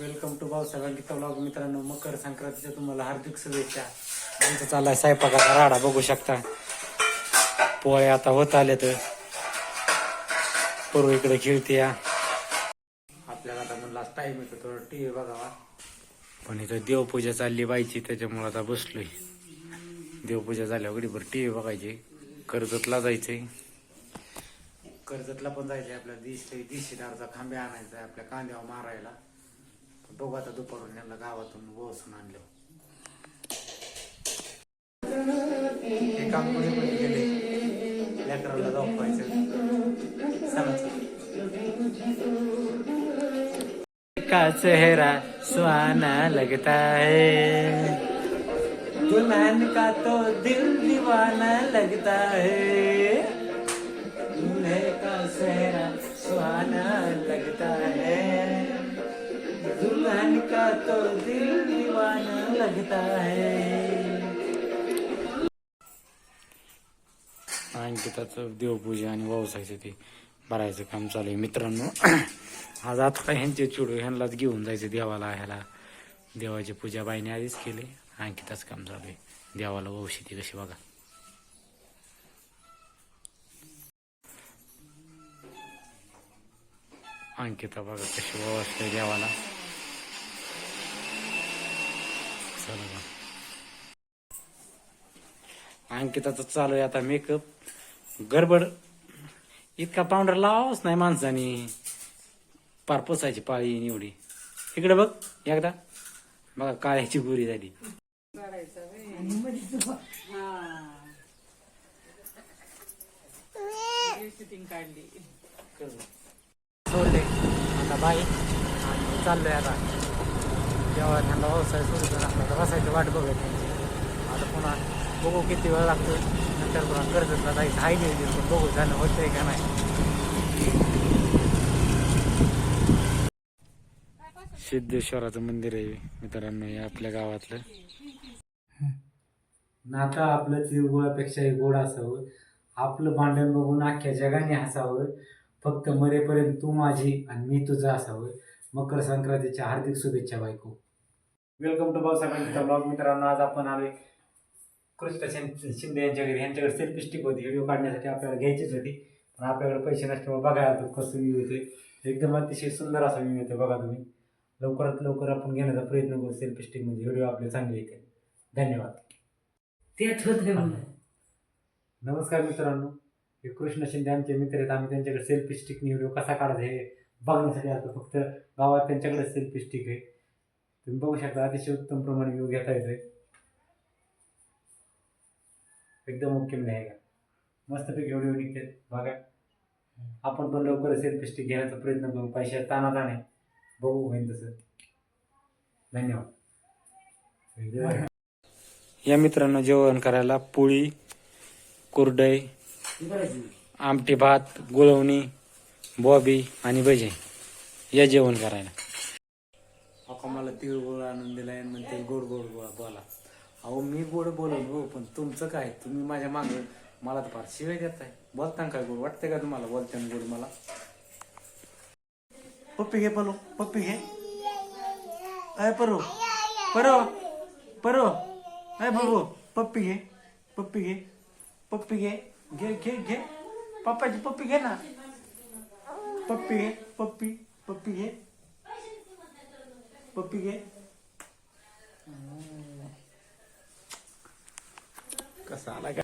Welcome to Bhausaheb Geeta blog मित्रांनो मकर संक्रांतीच्या तुम्हाला हार्दिक शुभेच्छा. आमचा चाललाय स्वयंपाकाचा राडा बघू शकता. पोळे आता होत आले तर पूर्व इकडे खेळते या आपल्याला आता म्हणला टाईम येतो थोडं टी व्ही बघावा. पण इथं देवपूजा चालली बायची त्याच्यामुळे आता बसलोय. देवपूजा झाल्यावर गडीभर टीव्ही बघायची. कर्जतला जायचंय. कर्जतला पण जायचंय आपल्या दिशे दिशेदारचा खांबे आणायचा आपल्या कांद्यावर मारायला. बघू आता दुपारून यांना गावातून बोसून आणलं. हे काम कोणी कोणी गेले लेकराला झोपायचं. का चेहरा सुहाना लगता है. दुल्हन का तो दिल दीवाना लगता है. दिल दीवाना लगता है। अंकिताचं देवपूजा आणि व्यवसायाचं ते भरायचं काम चालू आहे. मित्रांनो आज आता काय ह्यांचे चुडू ह्यांनाच घेऊन जायचं देवाला ह्याला. देवाची पूजा बाईने आधीच केली अंकिताच काम चालू आहे. देवाला वंशी कशी बघा. अंकिता बघा कशी व्यवस्थित देवाला. चला बघा. अंकिताचं चालू आहे आता मेकअप गडबड. इतका पावडर लावाच नाही माणसाने. पार पोसायची पाळी एवढी. इकडे बघ एकदा. बघा काळ्याची गोरी झाली. सोडले. आता बाई चाललोय आता. जेव्हा त्यांना व्यवसाय सुरू करून आपल्याला बसायची वाट बघत आता पुन्हा बघू किती वेळ लागतो. नंतर पुन्हा कर्जतला जायचं हाय गेली पण बघू झालं होतंय का नाही. सिद्धेश्वराचं मंदिर आहे. मित्रांनो हे आपल्या गावातलं. नातं आपलं तिळगुळापेक्षाही गोड असावं. आपलं भांडण बघून अख्ख्या जगाने हसावं. फक्त मरेपर्यंत तू माझी आणि मी तुझं असावं. मकर संक्रांतीच्या हार्दिक शुभेच्छा बायको. वेलकम टू बाबासाहेबांचा ब्लॉग मित्रांनो आज आपण आलोय कृष्ण शिंदे यांच्या घरी यांच्याकडे सेल्फी स्टिक होती. व्हिडिओ काढण्यासाठी आपल्याला घ्यायचीच होती. पण आपल्याकडे पैसे नसल्यामुळे बघायला तो कसं व्ह्यू येते एकदम अतिशय सुंदर असा व्ह्यू येते बघा तुम्ही. लवकरात लवकर आपण घेण्याचा प्रयत्न करू. सेल्फी स्टिकमध्ये व्हिडिओ आपले चांगले येते धन्यवाद. तेच होते नमस्कार मित्रांनो. हे कृष्ण शिंदे आमचे मित्र आहेत. आम्ही त्यांच्याकडे सेल्फी स्टिकने व्हिडिओ कसा काढायचा हे बघण्यासाठी आलो फक्त गावात त्यांच्याकडे सेल्फी स्टिक आहे. तुम्ही बघू शकता अतिशय उत्तम प्रमाणे व्यू घेता येतोय. एकदम ओके नाही का मस्तपैकी व्हिडिओ निघते बघा. आपण पण लवकर सेल्फी स्टिक घेण्याचा प्रयत्न करू. पैशात ताना ताणे बघू होईल तसं. धन्यवाद. या मित्रांनो जेवण करायला पोळी कुरडई आमटी भात गुळवणी बॉबी आणि भजे. या जेवण करायला. मला तिळगुळ आणून दिलाय आणि म्हणते गोड गोड गोळा बोला. अहो मी गोड बोलून हो पण तुमचं काय? तुम्ही माझ्या माग मला तर फार शिवाय देताय. बोलता काय गोड? वाटतंय का तुम्हाला? बोलताना गोड मला. पप्पी घे पलो पप्पी घे. अय परो परो परो अय बघू पप्पी घे पप्पी घे पप्पी घे घे घे घे. पप्पाची पप्पी घे ना. पप्पी घे पप्पी पप्पी घे. पप्पी घे. कसा आला का?